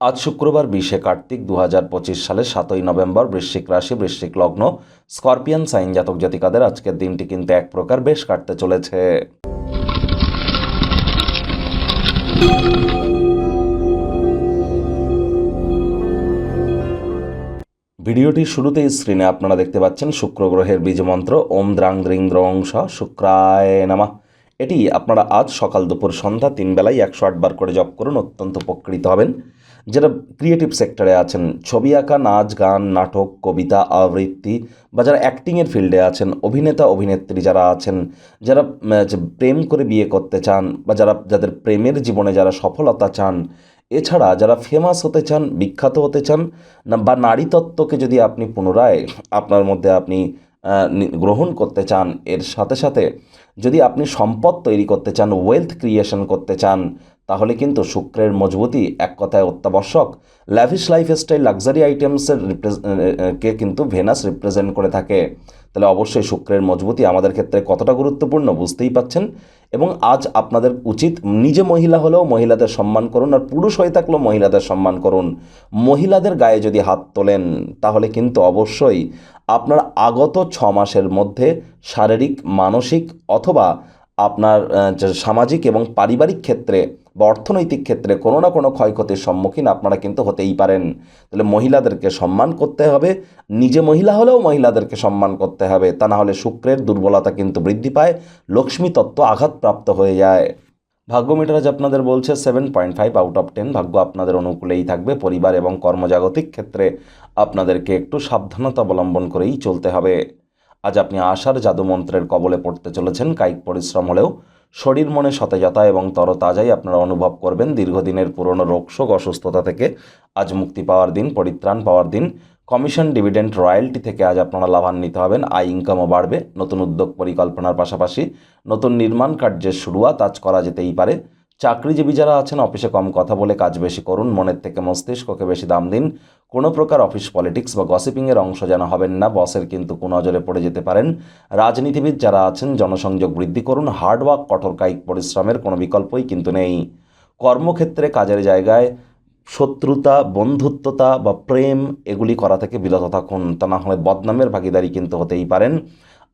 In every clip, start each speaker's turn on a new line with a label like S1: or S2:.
S1: আজ শুক্রবার বিশে কার্তিক দু হাজার পঁচিশ সালের সাতই নভেম্বর বৃশ্চিক রাশি, বৃশ্চিক লগ্ন, স্করপিয়ান, সাইন জাতক জাতিকাদের আজকের দিনটি কিন্তু এক প্রকার বেশ কাটতে চলেছে। ভিডিওটির শুরুতেই স্ক্রিনে আপনারা দেখতে পাচ্ছেন শুক্র গ্রহের বীজমন্ত্র ওম দ্রাং দ্রিং দ্রং স শুক্রায় নামা। এটি আপনারা আজ সকাল দুপুর সন্ধ্যা তিন বেলায় একশো আটবার করে জপ করুন, অত্যন্ত উপকৃত হবেন। যারা ক্রিয়েটিভ সেক্টরে আছেন, ছবি আঁকা, নাচ, গান, নাটক, কবিতা, আবৃত্তি বা যারা অ্যাক্টিংয়ের ফিল্ডে আছেন, অভিনেতা, অভিনেত্রী যারা আছেন, যারা প্রেম করে বিয়ে করতে চান বা যারা, যাদের প্রেমের জীবনে যারা সফলতা চান, এছাড়া যারা ফেমাস হতে চান, বিখ্যাত হতে চান বা নারী তত্ত্বকে যদি আপনি পুনরায় আপনার মধ্যে আপনি গ্রহণ করতে চান, এর সাথে সাথে যদি আপনি সম্পদ তৈরি করতে চান ওয়েলথ ক্রিয়েশন করতে চান তাহলে কিন্তু শুক্রের মজবুতি এক কথায় অত্যাবশ্যক। ল্যাভিশ লাইফস্টাইল লাক্সারি আইটেমসের কে কিন্তু ভেনাস রিপ্রেজেন্ট করে থাকে। তাহলে অবশ্যই শুক্রের মজবুতি আমাদের ক্ষেত্রে কতটা গুরুত্বপূর্ণ বুঝতেই পাচ্ছেন? এবং আজ আপনাদের উচিত নিজে মহিলা হলেও মহিলাদের সম্মান করুন আর পুরুষ হয়ে থাকলেও মহিলাদের সম্মান করুন। মহিলাদের গায়ে যদি হাত তোলেন, তাহলে কিন্তু অবশ্যই আপনার আগত ছ মাসের মধ্যে শারীরিক, মানসিক অথবা আপনার সামাজিক এবং পারিবারিক ক্ষেত্রে বা অর্থনৈতিক ক্ষেত্রে কোনো না কোনো ক্ষয়ক্ষতির সম্মুখীন আপনারা কিন্তু হতেই পারেন। তাহলে মহিলাদেরকে সম্মান করতে হবে, নিজে মহিলা হলেও মহিলাদেরকে সম্মান করতে হবে। তা না হলে শুক্রের দুর্বলতা কিন্তু বৃদ্ধি পায়, লক্ষ্মী তত্ত্ব আঘাতপ্রাপ্ত হয়ে যায়। ভাগ্য মিটার আপনাদের বলছে seven point five out of ten ভাগ্য আপনাদের অনুকূলেই থাকবে। পরিবার এবং কর্মজাগতিক ক্ষেত্রে আপনাদেরকে একটু সাবধানতা অবলম্বন করেই চলতে হবে। আজ আপনি আশার জাদুমন্ত্রের কবলে পড়তে চলেছেন। কায়িক পরিশ্রম হলেও শরীর মনে সতেজতা এবং তরতাজাই আপনারা অনুভব করবেন। দীর্ঘদিনের পুরনো রোগশোক অসুস্থতা থেকে আজ মুক্তি পাওয়ার দিন, পরিত্রাণ পাওয়ার দিন। কমিশন ডিভিডেন্ট রয়্যালটি থেকে আজ আপনারা লাভান্বিত হবেন। আয় ইনকামও বাড়বে। নতুন উদ্যোগ পরিকল্পনার পাশাপাশি নতুন নির্মাণ কার্যের শুরুয়াত আজ করা যেতেই পারে। চাকরিজীবী যারা আছেন, অফিসে কম কথা বলে কাজ বেশি করুন, মনের থেকে মস্তিষ্ককে বেশি দাম দিন। কোনো প্রকার অফিস পলিটিক্স বা গসিপিংয়ের অংশ যেন হবেন না, বসের কিন্তু কুনজরে পড়ে যেতে পারেন। রাজনীতিবিদ যারা আছেন, জনসংযোগ বৃদ্ধি করুন হার্ডওয়ার্ক কঠোর কায়িক পরিশ্রমের কোনো বিকল্পই কিন্তু নেই। কর্মক্ষেত্রে কাজের জায়গায় শত্রুতা, বন্ধুত্বতা বা প্রেম, এগুলি করা থেকে বিরত থাকুন। তা না হলে বদনামের ভাগিদারি কিন্তু হতেই পারেন।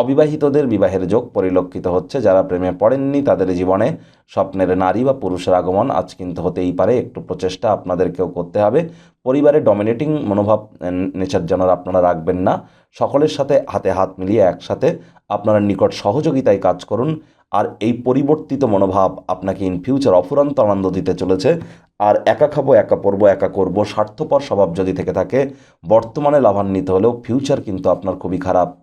S1: অবিবাহিতদের বিবাহের যোগ পরিলক্ষিত হচ্ছে। যারা প্রেমে পড়েননি, তাদের জীবনে স্বপ্নের নারী বা পুরুষের আগমন আজ কিন্তু হতেই পারে। একটু প্রচেষ্টা আপনাদেরকেও করতে হবে। পরিবারে ডমিনেটিং মনোভাব নেচার যেন আপনারা রাখবেন না। সকলের সাথে হাতে হাত মিলিয়ে একসাথে আপনারা নিকট সহযোগিতায় কাজ করুন। আর এই পরিবর্তিত মনোভাব আপনাকে ইন ফিউচার অফুরন্ত আনন্দ দিতে চলেছে। আর একা খাব, একা পরবো একা করব, স্বার্থপর স্বভাব যদি থেকে থাকে, বর্তমানে লাভান্বিত হলেও ফিউচার কিন্তু আপনার খুবই খারাপ।